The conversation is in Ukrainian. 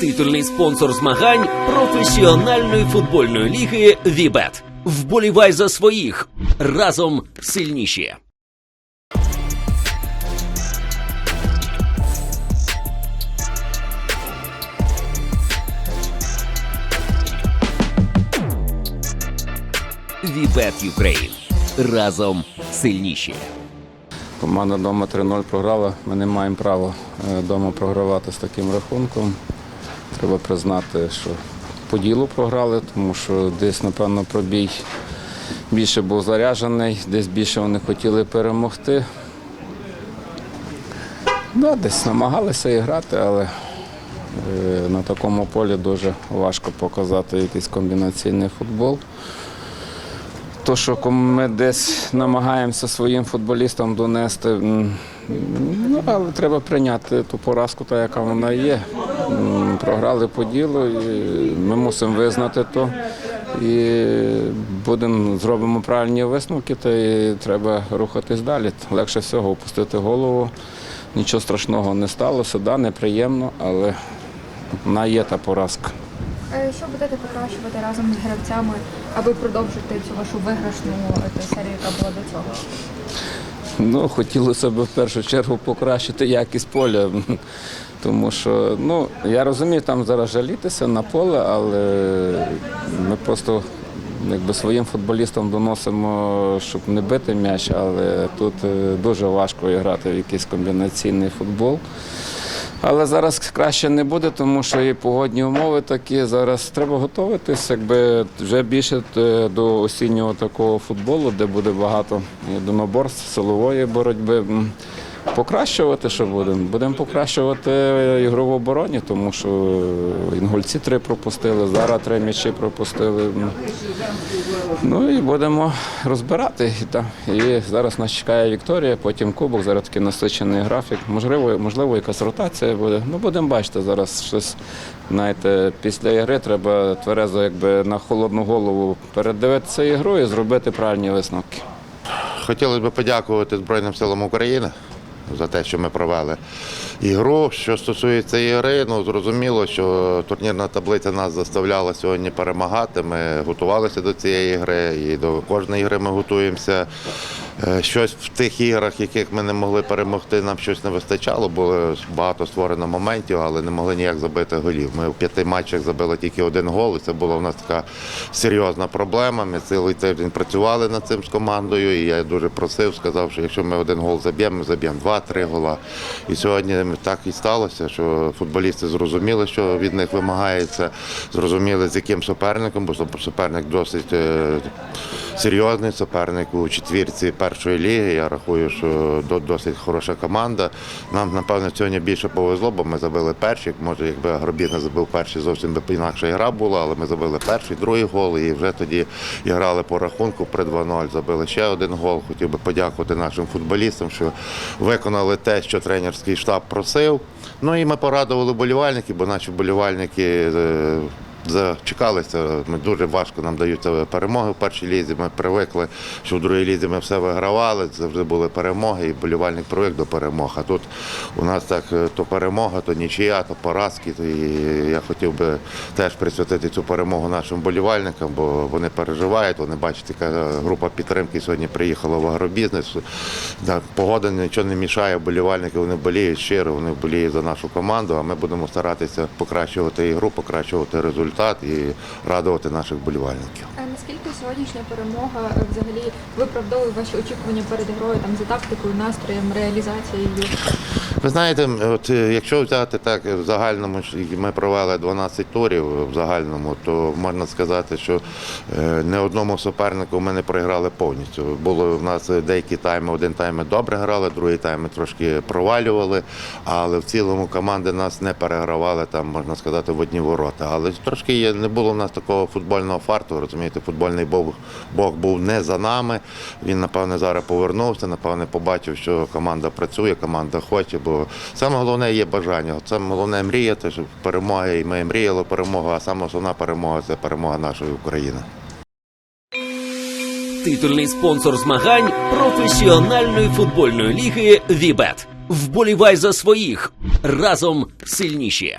Титульний спонсор змагань професіональної футбольної ліги Вібет. Вболівай за своїх разом сильніші. Вібет Юкрейн. Разом сильніші. Команда вдома 3-0 програла. Ми не маємо права вдома програвати з таким рахунком. Треба признати, що по ділу програли, тому що десь, напевно, пробій більше був заряджений, десь більше вони хотіли перемогти. Да, десь намагалися грати, але е, на такому полі дуже важко показати якийсь комбінаційний футбол. То, що ми десь намагаємося своїм футболістам донести, ну, але треба прийняти ту поразку, та яка вона є. Програли по ділу, і ми мусимо визнати то. І будемо, зробимо правильні висновки, та і треба рухатись далі. Легше всього опустити голову. Нічого страшного не сталося, да, неприємно, але вона є та поразка. Що будете покращувати разом з гравцями, аби продовжити цю вашу виграшну е, серію, яка була до цього? Ну, хотілося б в першу чергу покращити якість поля. Тому що, ну, я розумію, там зараз жалітися на поле, але ми просто якби своїм футболістам доносимо, щоб не бити м'яч, але тут е, дуже важко грати в якийсь комбінаційний футбол. Але зараз краще не буде, тому що і погодні умови такі. Зараз треба готуватись, якби вже більше е, до осіннього такого футболу, де буде багато єдиноборств, силової боротьби. Покращувати, що будемо? Будемо покращувати ігрову обороні, тому що інгульці три пропустили, зараз три м'ячі пропустили. Ну і будемо розбирати. І зараз нас чекає Вікторія, потім Кубок, зараз такий насичений графік. Можливо, можливо, якась ротація буде. Ну, будемо бачити зараз щось. Знаєте, після ігри треба тверезо, якби на холодну голову передивитися ігру і зробити правильні висновки. Хотілося б подякувати Збройним силам України за те, що ми провели ігру. Що стосується ігри, ну зрозуміло, що турнірна таблиця нас заставляла сьогодні перемагати. Ми готувалися до цієї гри і до кожної гри ми готуємося. Е, Щось в тих іграх, яких ми не могли перемогти, нам щось не вистачало. Було багато створено моментів, але не могли ніяк забити голів. Ми в п'яти матчах забили тільки один гол, і це була в нас така серйозна проблема. Ми цілий тиждень працювали над цим з командою, і я дуже просив, сказав, що якщо ми один гол заб'ємо, ми заб'ємо два-три гола. І сьогодні так і сталося, що футболісти зрозуміли, що від них вимагається, зрозуміли, з яким суперником, бо суперник досить е, серйозний суперник у четвірці першої ліги. Я рахую, що досить хороша команда. Нам, напевно, сьогодні більше повезло, бо ми забили перший. Може, якби Агробіт не забив перший, зовсім би інакша гра була, але ми забили перший, другий гол, і вже тоді грали по рахунку при 2-0. Забили ще один гол. Хотів би подякувати нашим футболістам, що виконали те, що тренерський штаб просив. Ну і ми порадували болівальників, бо наші болівальники. Зачекалися, ми дуже важко нам даються перемоги в першій лізі. Ми привикли, що в другій лізі ми все вигравали, завжди були перемоги, і болівальник привик до перемог. А тут у нас так е, то перемога, то нічия, то поразки. І я хотів би теж присвятити цю перемогу нашим болівальникам, бо вони переживають, вони бачать, яка група підтримки сьогодні приїхала в агробізнес. Погода нічого не мішає, болівальники вони боліють щиро, вони боліють за нашу команду, а ми будемо старатися покращувати ігру, покращувати результат і радувати наших болівальників. А наскільки сьогоднішня перемога взагалі виправдовує ваші очікування перед грою там за тактикою, настроєм, реалізацією? Ви знаєте, от е, якщо взяти так в загальному, ми провели 12 турів в загальному, то можна сказати, що е, не одному супернику ми не програли повністю. Було в нас деякі тайми, один тайм добре грали, другий тайм ми трошки провалювали, але в цілому команди нас не перегравали там, можна сказати, в одні ворота. Але трошки не було в нас такого футбольного фарту, розумієте, футбольний Бог, Бог був не за нами. Він, напевне, зараз повернувся, напевне, побачив, що команда працює, команда хоче. Бо саме головне є бажання. Саме головне мріяти, щоб перемога, і ми мріяли перемогу, а саме основна перемога це перемога нашої України. Титульний спонсор змагань професіональної футбольної ліги Вібет. Вболівай за своїх разом сильніші.